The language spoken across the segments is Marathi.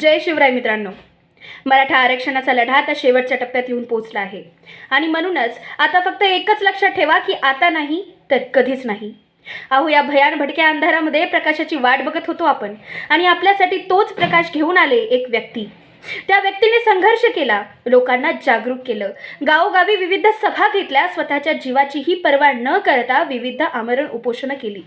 जय शिवराय मित्रांनो. मराठा आरक्षणाचा लढा आता शेवटच्या टप्प्यात येऊन पोहोचला आहे. आणि म्हणूनच आता फक्त एकच लक्षात ठेवा की आता नाही तर कधीच नाही. अहो या भयान भडक्या अंधारामध्ये प्रकाशाची वाट बघत होतो आपण. आणि आपल्यासाठी तोच प्रकाश घेऊन आले एक व्यक्ती. त्या व्यक्तीने संघर्ष केला लोकांना जागरूक केलं. गावोगावी विविध सभा घेतल्या स्वतःच्या जीवाचीही पर्वा न करता विविध आमरण उपोषणं केली.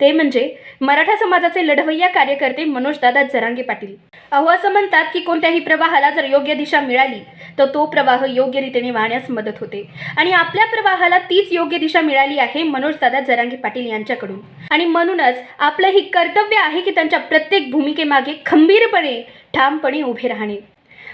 ते म्हणजे मराठा समाजाचे लढवय्या कार्यकर्ते मनोजदादा जरांगे पाटील. अहो असं म्हणतात की कोणत्याही प्रवाहाला जर योग्य दिशा मिळाली तर तो प्रवाह योग्य रीतीने वाहण्यास मदत होते. आणि आपल्या प्रवाहाला तीच योग्य दिशा मिळाली आहे मनोजदादा जरांगे पाटील यांच्याकडून. आणि म्हणूनच आपलं ही कर्तव्य आहे की त्यांच्या प्रत्येक भूमिकेमागे खंबीरपणे ठामपणे उभे राहणे.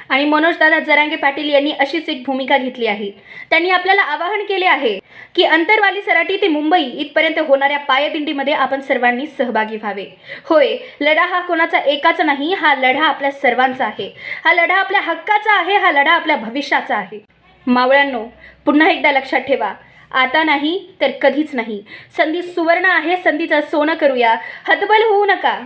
आणि मनोजदादा जरांगे पाटील यांनी अशीच एक भूमिका घेतली आहे. त्यांनी आपल्याला आवाहन केले आहे की अंतरवाली सराटी ते मुंबई इथपर्यंत होणाऱ्या पायदिंडीमध्ये आपण सर्वांनी सहभागी व्हावे. होय लढा हा कोणाचा एकाचा नाही हा लढा आपल्या सर्वांचा आहे. हा लढा आपल्या हक्काचा आहे हा लढा आपल्या भविष्याचा आहे. मावळ्यांनो पुन्हा एकदा लक्षात ठेवा. आता नाही तर कधीच नाही. संधी सुवर्ण आहे संधीचं सोनं करूया. हतबल होऊ नका.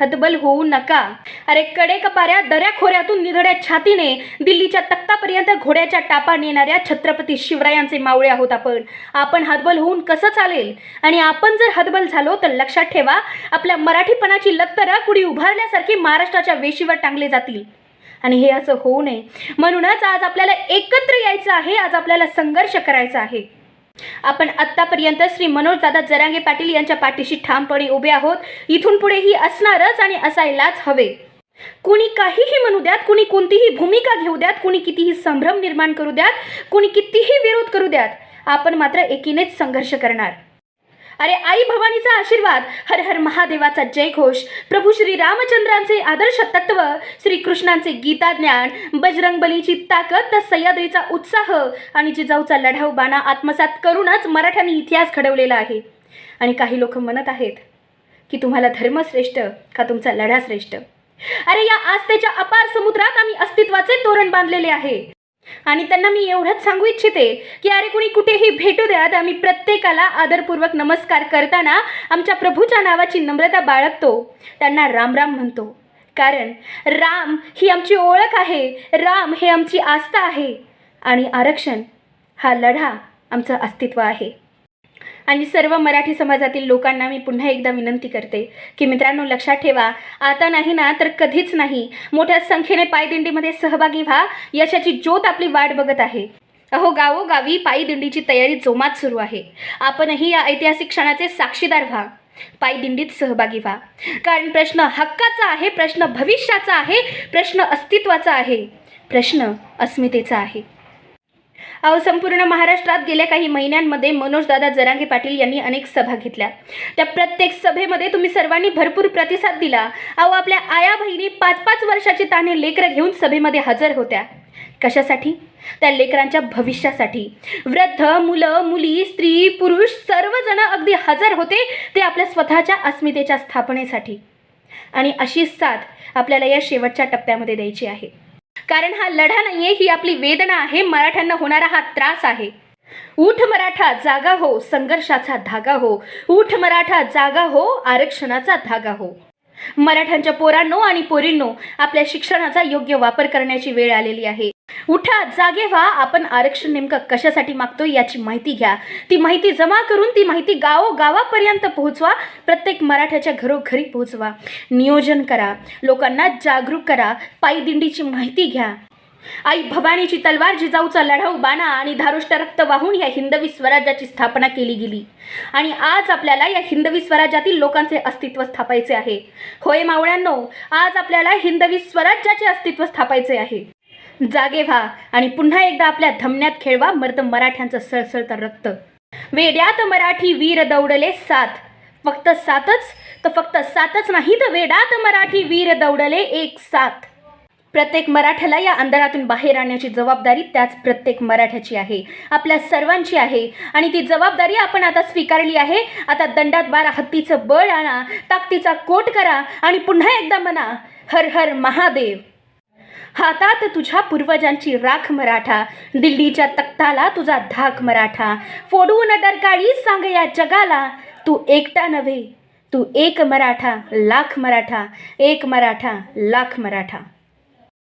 हतबल होऊ नका. अरे कडे कपाऱ्या दऱ्या खोऱ्यातून निधड्या छातीने दिल्लीच्या तख्तापर्यंत घोड्याच्या टापा नेणाऱ्या छत्रपती शिवरायांचे मावळे आहोत आपण. आपण हतबल होऊन कसं चालेल? आणि आपण जर हतबल झालो तर लक्षात ठेवा आपल्या मराठीपणाची लत्तरं कुडी उभारल्यासारखी महाराष्ट्राच्या वेशीवर टांगले जातील. आणि हे असं होऊ नये. म्हणूनच आज आपल्याला एकत्र यायचं आहे आज आपल्याला संघर्ष करायचा आहे. आपण आत्तापर्यंत श्री मनोजदादा जरांगे पाटील यांच्या पाठीशी ठामपणे उभे आहोत. इथून पुढेही असणारच आणि असायलाच हवे. कुणी काहीही म्हणू द्यात कुणी कोणतीही भूमिका घेऊ द्यात कुणी कितीही संभ्रम निर्माण करू द्यात कुणी कितीही विरोध करू द्यात आपण मात्र एकीनेच संघर्ष करणार. अरे आई भवानीचा आशीर्वाद. हर हर महादेवाचा जयघोष प्रभू श्री रामचंद्रांचे आदर्श तत्व श्रीकृष्णांचे गीताज्ञान गीता ज्ञान बजरंग बलीची ताकद तर सह्याद्रीचा उत्साह आणि जिजाऊचा लढाऊ बाणा आत्मसात करूनच मराठ्यांनी इतिहास घडवलेला आहे. आणि काही लोक म्हणत आहेत की तुम्हाला धर्म श्रेष्ठ का तुमचा लढा श्रेष्ठ? अरे या आस्थेच्या अपार समुद्रात आम्ही अस्तित्वाचे तोरण बांधलेले आहे. आणि त्यांना मी एवढंच सांगू इच्छिते की अरे कुणी कुठेही भेटू द्यात आम्ही प्रत्येकाला आदरपूर्वक नमस्कार करताना आमच्या प्रभूच्या नावाची नम्रता बाळगतो. त्यांना राम राम म्हणतो. कारण राम ही आमची ओळख आहे. राम हे आमची आस्था आहे. आणि आरक्षण हा लढा आमचं अस्तित्व आहे. आणि सर्व मराठी समाजातील लोकांना मी पुन्हा एकदा विनंती करते की मित्रांनो लक्षात ठेवा आता नाही ना तर कधीच नाही. मोठ्या संख्येने पायदिंडीमध्ये सहभागी व्हा. यशाची ज्योत आपली वाट बघत आहे. अहो गावोगावी पायदिंडीची तयारी जोमात सुरू आहे. आपणही या ऐतिहासिक क्षणाचे साक्षीदार व्हा. पायदिंडीत सहभागी व्हा. कारण प्रश्न हक्काचा आहे प्रश्न भविष्याचा आहे प्रश्न अस्तित्वाचा आहे. प्रश्न अस्मितेचा आहे. अहो संपूर्ण महाराष्ट्रात गेल्या काही महिन्यांमध्ये मनोजदादा जरांगे पाटील यांनी अनेक सभा घेतल्या. त्या प्रत्येक सभेमध्ये तुम्ही सर्वांनी भरपूर प्रतिसाद दिला. अहो आपल्या आया बहिणी पाच पाच वर्षाची ताने लेकरं घेऊन सभेमध्ये हजर होत्या. कशासाठी? त्या लेकरांच्या भविष्यासाठी. वृद्ध मुलं मुली स्त्री पुरुष सर्वजण अगदी हजर होते ते आपल्या स्वतःच्या अस्मितेच्या स्थापनेसाठी. आणि अशी साथ आपल्याला या शेवटच्या टप्प्यामध्ये द्यायची आहे. कारण हा लढा नाहीये ही आपली वेदना आहे मराठ्यांना होणारा हा त्रास आहे. उठ मराठा जागा हो संघर्षाचा धागा हो. उठ मराठा जागा हो आरक्षणाचा धागा हो. मराठ्यांच्या पोरांनो आणि पोरींनो आपल्या शिक्षणाचा योग्य वापर करण्याची वेळ आलेली आहे. उठा जागे व्हा. आपण आरक्षण नेमकं कशासाठी मागतोय याची माहिती घ्या. ती माहिती जमा करून ती माहिती गावो गावापर्यंत पोहोचवा. प्रत्येक मराठ्याच्या घरोघरी पोहोचवा. नियोजन करा. लोकांना जागरूक करा. पायदिंडीची माहिती घ्या. आई भवानीची तलवार जिजाऊचा लढाऊ बाणा आणि धारुष्ट रक्त वाहून या हिंदवी स्वराज्याची स्थापना केली गेली. आणि आज आपल्याला या हिंदवी स्वराज्यातील लोकांचे अस्तित्व स्थापायचे आहे. होय मावळ्यांनो आज आपल्याला हिंदवी स्वराज्याचे अस्तित्व स्थापायचे आहे. जागे व्हा आणि पुन्हा एकदा आपल्या धमन्यात खेळवा मर्द मराठ्यांचं सळसळतं रक्त. वेड्यात मराठी वीर दौडले सात. फक्त सातच? तर फक्त सातच नाही तर वेडात मराठी वीर दौडले एक सात. प्रत्येक मराठ्याला या अंधारातून बाहेर आणण्याची जबाबदारी त्याच प्रत्येक मराठ्याची आहे. आपल्या सर्वांची आहे. आणि ती जबाबदारी आपण आता स्वीकारली आहे. आता दंडात बारा हत्तीचं बळ आणा ताकदीचा कोट करा आणि पुन्हा एकदा म्हणा हर हर महादेव. हातात तुझ्या पूर्वजांची राख मराठा दिल्लीच्या तख्ताला तुझा धाक मराठा. फोडून डरकाळी सांग या जगाला तू एकटा नव्हे तू एक मराठा लाख मराठा एक मराठा लाख मराठा.